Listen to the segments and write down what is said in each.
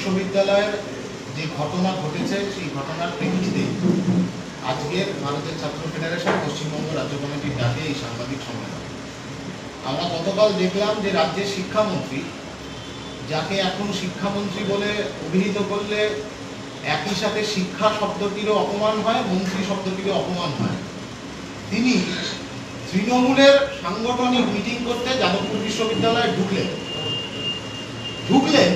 বিশ্ববিদ্যালয়ের যে ঘটনা ঘটেছে, সেই ঘটনার প্রেক্ষিতে আজকের ভারতের ছাত্র ফেডারেশন পশ্চিমবঙ্গ রাজ্য কমিটির ডাকে এই সাংবাদিক সম্মেলন। আমরা গতকাল দেখলাম যে রাজ্যের শিক্ষামন্ত্রী, যাকে এখন শিক্ষামন্ত্রী বলে অভিহিত করলে একই সাথে শিক্ষা শব্দটিরও অপমান হয়, মন্ত্রী শব্দটিরও অপমান হয়। তিনি তৃণমূলের সাংগঠনিক মিটিং করতে যাদবপুর বিশ্ববিদ্যালয়ে ঢুকলেন। ঢুকলেন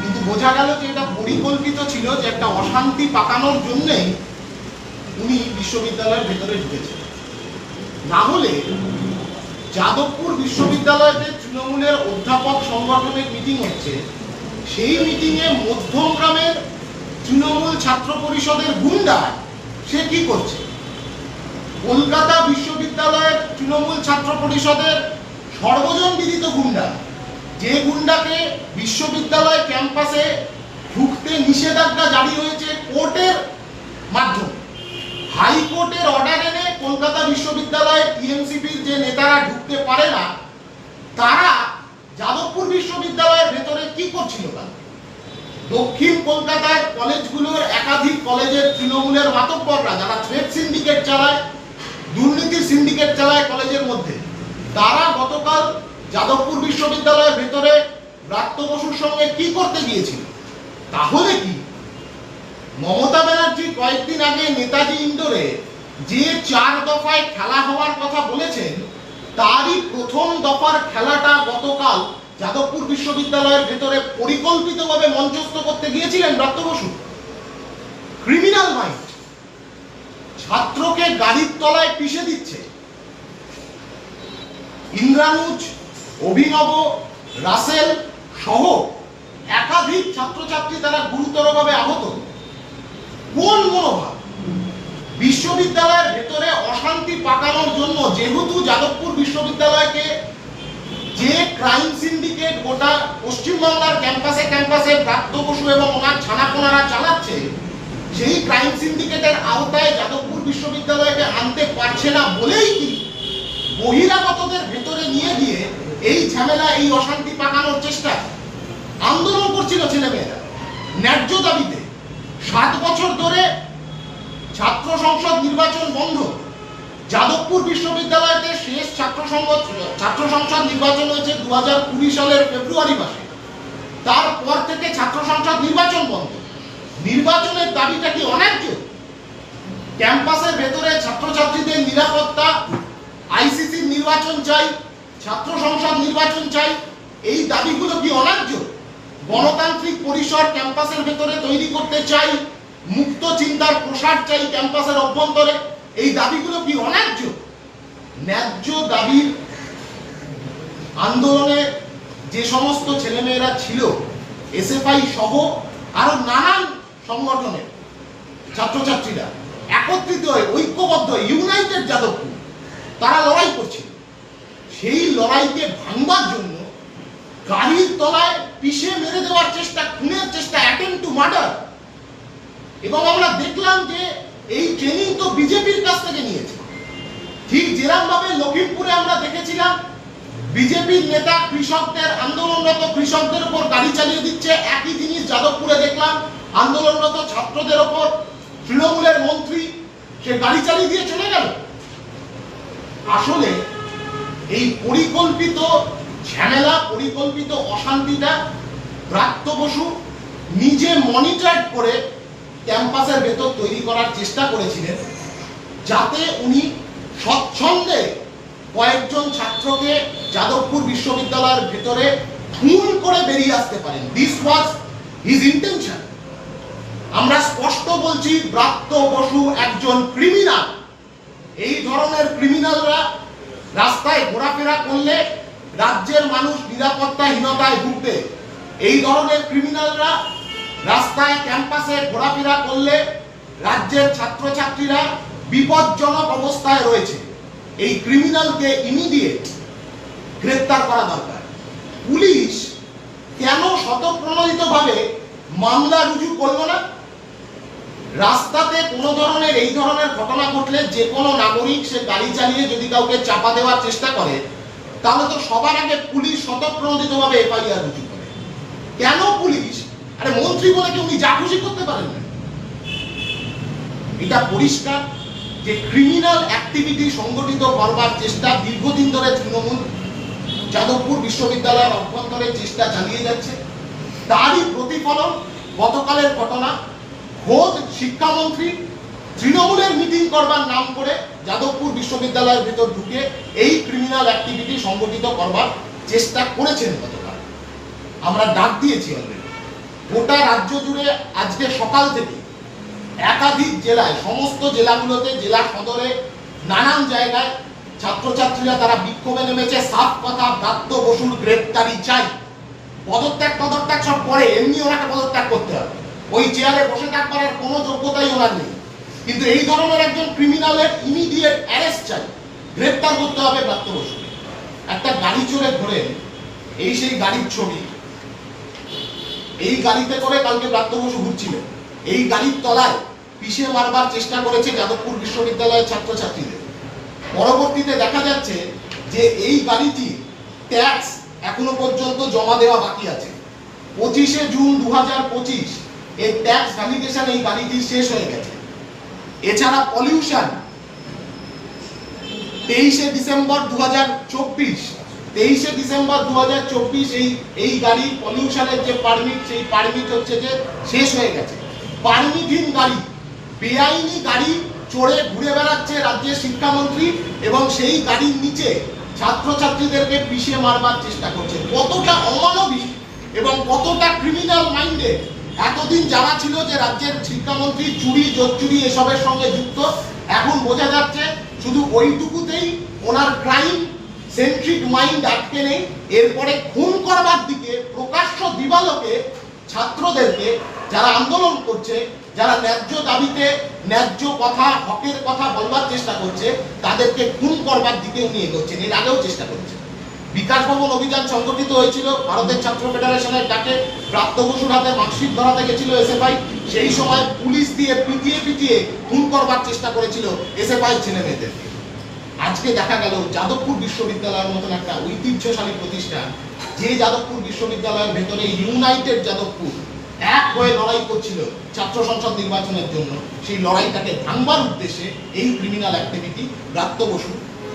কিন্তু বোঝা গেল যে এটা পরিকল্পিত ছিল যে একটা অশান্তি পাকানোর জন্যেই উনি বিশ্ববিদ্যালয়ের ভেতরে ঢুকেছেন। না হলে যাদবপুর বিশ্ববিদ্যালয়তে তৃণমূলের অধ্যাপক সংগঠনের মিটিং হচ্ছে, সেই মিটিংয়ে মধ্যমগ্রামের তৃণমূল ছাত্র পরিষদের গুন্ডা সে কি করছে? কলকাতা বিশ্ববিদ্যালয়ের তৃণমূল ছাত্র পরিষদের সর্বজন বিদিত গুন্ডা। যে গুন্ডাকে বিশ্ববিদ্যালয় ক্যাম্পাসে ঢুকতে নিষেধাজ্ঞা জারি হয়েছে কোর্টের মাধ্যমে। হাইকোর্টের অর্ডার এনে কলকাতা বিশ্ববিদ্যালয়ে টিএমসিপির যে নেতারা ঢুকতে পারে না, তারা যাদবপুর বিশ্ববিদ্যালয়ের ভেতরে কি করছিল তারা দক্ষিণ কলকাতায় কলেজগুলোর একাধিক কলেজের তৃণমূলের মাতব্বররা, যারা থ্রেড সিন্ডিকেট চালায়, দুর্নীতির সিন্ডিকেট চালায় কলেজের মধ্যে, তারা গতকাল যাদবপুর বিশ্ববিদ্যালয়ের ভেতরে ব্রাত্য বসুর সঙ্গে কি করতে গিয়েছিল? তাহলে কি? মমতা ব্যানার্জি কয়েকদিন আগে নেতাজি ইন্দোরে যে চার দফায় খেলা হওয়ার কথা বলেছেন, তারই প্রথম দফার খেলাটা গতকাল যাদবপুর বিশ্ববিদ্যালয়ের ভেতরে পরিকল্পিতভাবে মঞ্চস্থ করতে গিয়েছিলেন ব্রাত্য বসু। Criminal mind. ছাত্রকে গাড়ির তলায় পিষে দিচ্ছে। ইন্দ্রানুজ অভিনব, রাসেল সহ একাধিক ছাত্রছাত্রী তারা গুরুতরভাবে আহত। কোন মনোভাব? বিশ্ববিদ্যালয়ের ভেতরে অশান্তি পাকানোর জন্য যেহেতু যাদবপুর বিশ্ববিদ্যালয়কে যে ক্রাইম সিন্ডিকেট গোটা পশ্চিমবাংলার ক্যাম্পাসে ক্যাম্পাসে প্রাপ্ত বসু এবং ওনার ছানাপোনারা চালাচ্ছে, সেই ক্রাইম সিন্ডিকেটের আওতায় যাদবপুর বিশ্ববিদ্যালয়কে আনতে পারছে না বলেই কি বহিরাগতদের ভেতরে নিয়ে গিয়ে এই ঝামেলা, এই অশান্তি পাকানোর চেষ্টা আন্দোলন করছিল ছেলেমেয়েরা ন্যায্য দাবিতে। সাত বছর ধরে ছাত্র সংসদ নির্বাচন বন্ধ। যাদবপুর বিশ্ববিদ্যালয়তে শেষ ছাত্র সংসদ ছাত্র সংসদ নির্বাচন হয়েছে দু হাজার কুড়ি সালের ফেব্রুয়ারি মাসে। তারপর থেকে ছাত্র সংসদ নির্বাচন বন্ধ। নির্বাচনের দাবিটা কি অন্যায্য? ক্যাম্পাসের ভেতরে ছাত্রছাত্রীদের নিরাপত্তা, আইসিসির নির্বাচন চাই ছাত্র সংসদ নির্বাচন চাই, এই দাবিগুলো কি অন্যায্য গণতান্ত্রিক পরিসর ক্যাম্পাসের ভেতরে তৈরি করতে চাই, মুক্ত চিন্তার প্রসার চাই ক্যাম্পাসের অভ্যন্তরে, এই দাবিগুলো কি অন্যায্য ন্যায্য দাবির আন্দোলনে যে সমস্ত ছেলেমেয়েরা ছিল, এসএফআই সহ আরও নানান সংগঠনের ছাত্রছাত্রীরা একত্রিত হয়ে ঐক্যবদ্ধ, ইউনাইটেড যাদবপুর, তারা লড়াই করছিল। সেই লড়াইকে ভাঙবার জন্য গাড়ির তলায় পিষে মেরে দেওয়ার চেষ্টা, খুনের চেষ্টা অ্যাটেম্প টু মার্ডার এবং আমরা দেখলাম যে এই ট্রেনিং তো বিজেপির কাছ থেকে নিয়েছে। ঠিক যেরকম ভাবে লখিমপুরে আমরা দেখেছিলাম, বিজেপির নেতা কৃষকদের আন্দোলনরত কৃষকদের উপর গাড়ি চালিয়ে দিচ্ছে। একই জিনিস যাদবপুরে দেখলাম, আন্দোলনরত ছাত্রদের ওপর তৃণমূলের মন্ত্রী, সে গাড়ি চালিয়ে দিয়ে চলে গেল। আসলে এই পরিকল্পিত ঝামেলা, পরিকল্পিত অশান্তিটা ব্রাত্য বসু নিজে মনিটর করে ক্যাম্পাসের ভেতর তৈরি করার চেষ্টা করেছিলেন, যাতে উনি স্বচ্ছন্দে কয়েকজন ছাত্রকে যাদবপুর বিশ্ববিদ্যালয়ের ভেতরে খুন করে বেরিয়ে আসতে পারেন। দিস ওয়াজ হিজ ইন্টেনশন আমরা স্পষ্ট বলছি ব্রাত্য বসু একজন ক্রিমিনাল এই ধরনের ক্রিমিনালরা রাস্তায় ঘোরাফেরা করলে রাজ্যের মানুষ নিরাপত্তাহীনতায় ভুগবে। এই ধরনের ক্রিমিনালরা রাস্তায় ক্যাম্পাসে ঘোরাফেরা করলে রাজ্যের ছাত্রছাত্রীরা বিপজ্জনক অবস্থায় রয়েছে। এই ক্রিমিনালকে ইমিডিয়েট গ্রেপ্তার করা দরকার। পুলিশ কেন শতপ্রণোদিতভাবে মামলা রুজু করল না? রাস্তাতে কোনো ধরনের এই ধরনের ঘটনা ঘটলে যে কোনো নাগরিক সে গাড়ি চালিয়ে যদি কাউকে চাপা দেওয়ার চেষ্টা করে, তাহলে তো সবার আগে পুলিশ স্বতঃপ্রণোদিতভাবে এফআইআর রুজু করে। কেন পুলিশ? আরে মন্ত্রী বলে কি উনি যা খুশি করতে পারেন না? এটা পরিষ্কার যে ক্রিমিনাল অ্যাক্টিভিটি সংগঠিত করবার চেষ্টা দীর্ঘদিন ধরে তৃণমূল যাদবপুর বিশ্ববিদ্যালয়ের অভ্যন্তরে চেষ্টা চালিয়ে যাচ্ছে। তারই প্রতিফলন গতকালের ঘটনা খোদ শিক্ষামন্ত্রী তৃণমূলের মিটিং করবার নাম করে যাদবপুর বিশ্ববিদ্যালয়ের ভিতর ঢুকে এই ক্রিমিনাল অ্যাক্টিভিটি সংগঠিত করবার চেষ্টা করেছেন গতকাল। আমরা ডাক দিয়েছি অলরেডি গোটা রাজ্য জুড়ে আজকে সকাল থেকে একাধিক জেলায়, সমস্ত জেলাগুলোতে, জেলা সদরে, নানান জায়গায় ছাত্রছাত্রীরা তারা বিক্ষোভে নেমেছে, সাফ কথা, ব্রাত্য বসুর গ্রেপ্তারি চাই। পদত্যাগ পদত্যাগ সব পরে এমনি ওনাকে পদত্যাগ করতে হবে। ওই চেয়ারে বসে থাকবার আর কোনো যোগ্যতাই ওনার নেই। কিন্তু এই ধরনের একজন ক্রিমিনালের ইমিডিয়েট অ্যারেস্ট চাই, গ্রেপ্তার করতে হবে ব্রাত্য বসুকে। একটা গাড়ি চড়ে ধরে, এই সেই গাড়ির ছবি, এই গাড়িতে করে কালকে ব্রাত্য বসু ঘুরছিল এই গাড়ির তলায় পিষে মারবার চেষ্টা করেছে যাদবপুর বিশ্ববিদ্যালয়ের ছাত্রছাত্রীদের। পরবর্তীতে দেখা যাচ্ছে যে এই গাড়িটি ট্যাক্স এখনও পর্যন্ত জমা দেওয়া বাকি আছে। পঁচিশে জুন দু হাজার পঁচিশ এই ট্যাক্স ভ্যালিডেশন এই গাড়িটি শেষ হয়ে গেছে। এছাড়া পলিউশন তেইশে ডিসেম্বর দু হাজার চব্বিশ, তেইশে ডিসেম্বর দু হাজার চব্বিশ এই এই গাড়ি পলিউশনের যে পারমিট সেই পারমিট হচ্ছে যে শেষ হয়ে গেছে। পারমিটহীন গাড়ি, বেআইনি গাড়ি চড়ে ঘুরে বেড়াচ্ছে রাজ্যের শিক্ষামন্ত্রী এবং সেই গাড়ির নিচে ছাত্রছাত্রীদেরকে পিছিয়ে মারবার চেষ্টা করছে। কতটা অমানবিক এবং কতটা ক্রিমিনাল মাইন্ডে এতদিন যারা ছিল যে রাজ্যের শিক্ষামন্ত্রী চুরি, জোচ্চুরি এসবের সঙ্গে যুক্ত। এখন বোঝা যাচ্ছে শুধু ওইটুকুতেই ওনার ক্রাইম সেন্ট্রিক মাইন্ড আটকে নেই। এরপরে খুন করবার দিকে প্রকাশ্য দিবালোকে ছাত্রদেরকে যারা আন্দোলন করছে, যারা ন্যায্য দাবিতে ন্যায্য কথা, হকের কথা বলবার চেষ্টা করছে, তাদেরকে খুন করবার দিকে উনি এগোচ্ছেন। এর আগেও চেষ্টা করছেন বিকাশ ভবন অভিযান সংগঠিত হয়েছিল। ভারতের ছাত্র ফেডারেশনের ডাকে প্রাপ্ত বসুর হাতে মার্কশিট ধরাতে গেছিল এসএফআই। সেই সময় পুলিশ দিয়ে পিটিয়ে পিটিয়ে খুন করবার চেষ্টা করেছিল এসএফআই ছেলে মেয়েদেরকে আজকে দেখা গেল যাদবপুর বিশ্ববিদ্যালয়ের মতন একটা ঐতিহ্যশালী প্রতিষ্ঠান। যে যাদবপুর বিশ্ববিদ্যালয়ের ভেতরে ইউনাইটেড যাদবপুর এক হয়ে লড়াই করছিল ছাত্র সংসদ নির্বাচনের জন্য। সেই লড়াইটাকে ভাঙবার উদ্দেশ্যে এই ক্রিমিনাল অ্যাক্টিভিটি ব্রাত্য বসু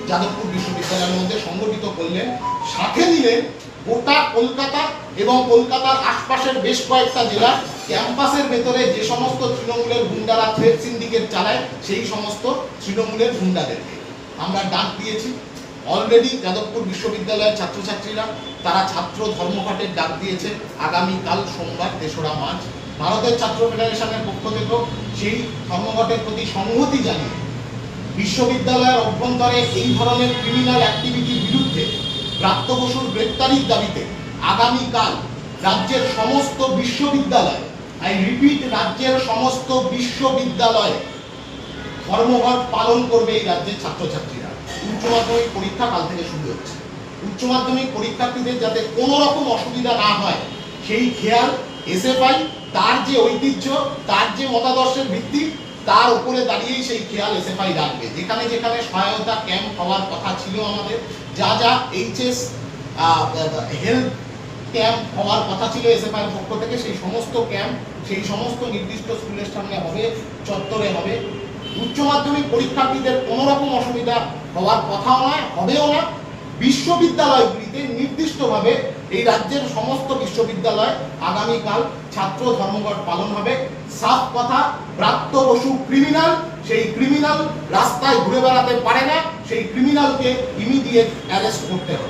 যাদবপুর বিশ্ববিদ্যালয়ের মধ্যে সংগঠিত করলেন। সাথে নিলেন গোটা কলকাতা এবং কলকাতার আশপাশের বেশ কয়েকটা জেলা ক্যাম্পাসের ভেতরে যে সমস্ত তৃণমূলের গুন্ডারা থ্রেড সিন্ডিকেট চালায়, সেই সমস্ত তৃণমূলের গুন্ডাদেরকে আমরা ডাক দিয়েছি। অলরেডি যাদবপুর বিশ্ববিদ্যালয়ের ছাত্রছাত্রীরা, তারা ছাত্র ধর্মঘটের ডাক দিয়েছে। আগামীকাল সোমবার তেসরা মার্চ, ভারতের ছাত্র ফেডারেশনের পক্ষ থেকেও সেই ধর্মঘটের প্রতি সংহতি জানিয়ে বিশ্ববিদ্যালয়ের অভ্যন্তরে এই ধরনের ক্রিমিনাল অ্যাক্টিভিটির বিরুদ্ধে প্রাপ্ত বসুর গ্রেপ্তারির দাবিতে আগামীকাল রাজ্যের সমস্ত বিশ্ববিদ্যালয় আই রিপিট রাজ্যের সমস্ত বিশ্ববিদ্যালয়ে ধর্মঘট পালন করবে এই রাজ্যের ছাত্রছাত্রীরা। উচ্চ মাধ্যমিক পরীক্ষা কাল থেকে শুরু হচ্ছে। উচ্চ মাধ্যমিক পরীক্ষার্থীদের যাতে কোনো রকম অসুবিধা না হয়, সেই খেয়াল এসএফআই তার যে ঐতিহ্য, তার যে মতাদর্শের ভিত্তি তার উপরে দাঁড়িয়েই সেই খেয়াল এসএফআই রাখবে। যেখানে যেখানে সহায়তা ক্যাম্প হওয়ার কথা ছিল আমাদের, যা যা এইচএস হেলথ ক্যাম্প হওয়ার কথা ছিল এসএফআই এর পক্ষ থেকে, সেই সমস্ত ক্যাম্প, সেই সমস্ত নির্দিষ্ট স্কুলের সামনে হবে, চত্বরে হবে। উচ্চ মাধ্যমিক পরীক্ষার্থীদের কোনো রকম অসুবিধা হওয়ার কথাও নয়, হবেও না। বিশ্ববিদ্যালয়গুলিতে নির্দিষ্টভাবে এই রাজ্যের সমস্ত বিশ্ববিদ্যালয় আগামীকাল ছাত্র ধর্মঘট পালন হবে। সাফ কথা, প্রাপ্ত বসু ক্রিমিনাল সেই ক্রিমিনাল রাস্তায় ঘুরে বেড়াতে পারে না, সেই ক্রিমিনালকে ইমিডিয়েট অ্যারেস্ট করতে হবে।